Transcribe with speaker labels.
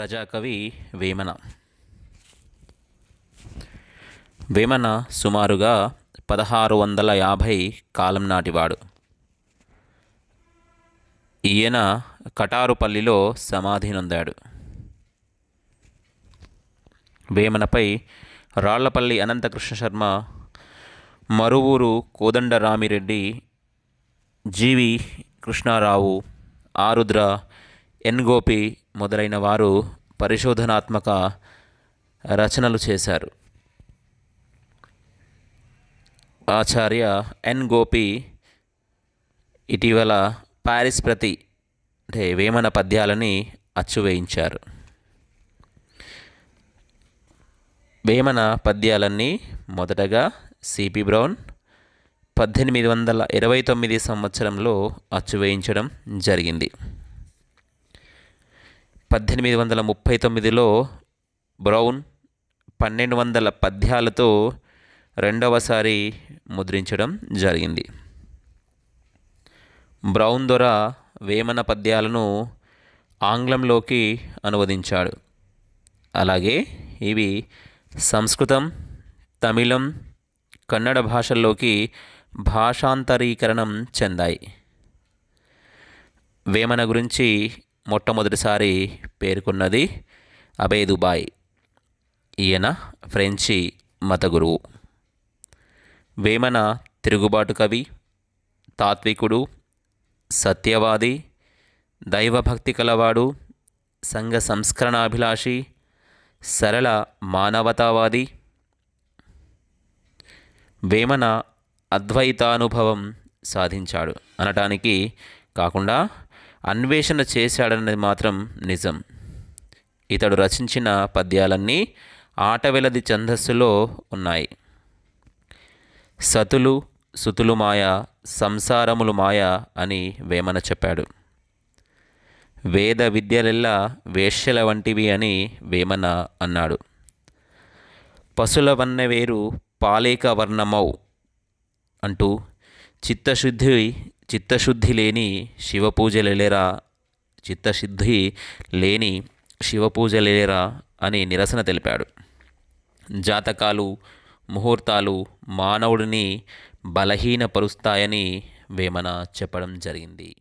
Speaker 1: ప్రజాకవి వేమన. వేమన సుమారుగా పదహారు వందల యాభై కాలం నాటివాడు. ఈయన కటారుపల్లిలో సమాధి నొందాడు. వేమనపై రాళ్ళపల్లి అనంతకృష్ణ శర్మ మరువూరు కోదండరామిరెడ్డి జీవి కృష్ణారావు ఆరుద్ర ఎన్ గోపి మొదలైన వారు పరిశోధనాత్మక రచనలు చేశారు. ఆచార్య ఎన్ గోపి ఇటీవల పారిస్ ప్రతి అంటే వేమన పద్యాలని అచ్చువేయించారు వేమన పద్యాలన్నీ మొదటగా సిపి బ్రౌన్ పద్దెనిమిది వందల ఇరవై తొమ్మిది సంవత్సరంలో అచ్చువేయించడం జరిగింది. పద్దెనిమిది వందల ముప్పై తొమ్మిదిలో బ్రౌన్ పన్నెండు వందల పద్యాలతో రెండవసారి ముద్రించడం జరిగింది. బ్రౌన్ దొర వేమన పద్యాలను ఆంగ్లంలోకి అనువదించాడు. అలాగే ఇవి సంస్కృతం తమిళం కన్నడ భాషల్లోకి భాషాంతరీకరణం చెందాయి. వేమన గురించి మొట్టమొదటిసారి పేర్కొన్నది అబేదుబాయ్ ఈయన ఫ్రెంచి మత గురువు వేమన తిరుగుబాటు కవి తాత్వికుడు సత్యవాది దైవభక్తి కలవాడు సంఘ సంస్కరణాభిలాషి సరళ మానవతావాది. వేమన అద్వైతానుభవం సాధించాడు అనటానికి కాకుండా అన్వేషణ చేశాడన్నది మాత్రం నిజం. ఇతడు రచించిన పద్యాలన్నీ ఆటవెలది ఛందస్సులో ఉన్నాయి. సతులు సుతులు మాయ సంసారములు మాయ అని వేమన చెప్పాడు. వేద విద్యలెల్లా వేష్యల వంటివి అని వేమన అన్నాడు. పశుల వన్నె వేరు పాలేక వర్ణమౌ అంటూ చిత్తశుద్ధి చిత్తశుద్ధి లేని శివపూజలెలేరా? చిత్తశుద్ధి లేని శివపూజలేరా అని నిరసన తెలిపాడు. జాతకాలు ముహూర్తాలు మానవుడిని బలహీనపరుస్తాయని వేమన చెప్పడం జరిగింది.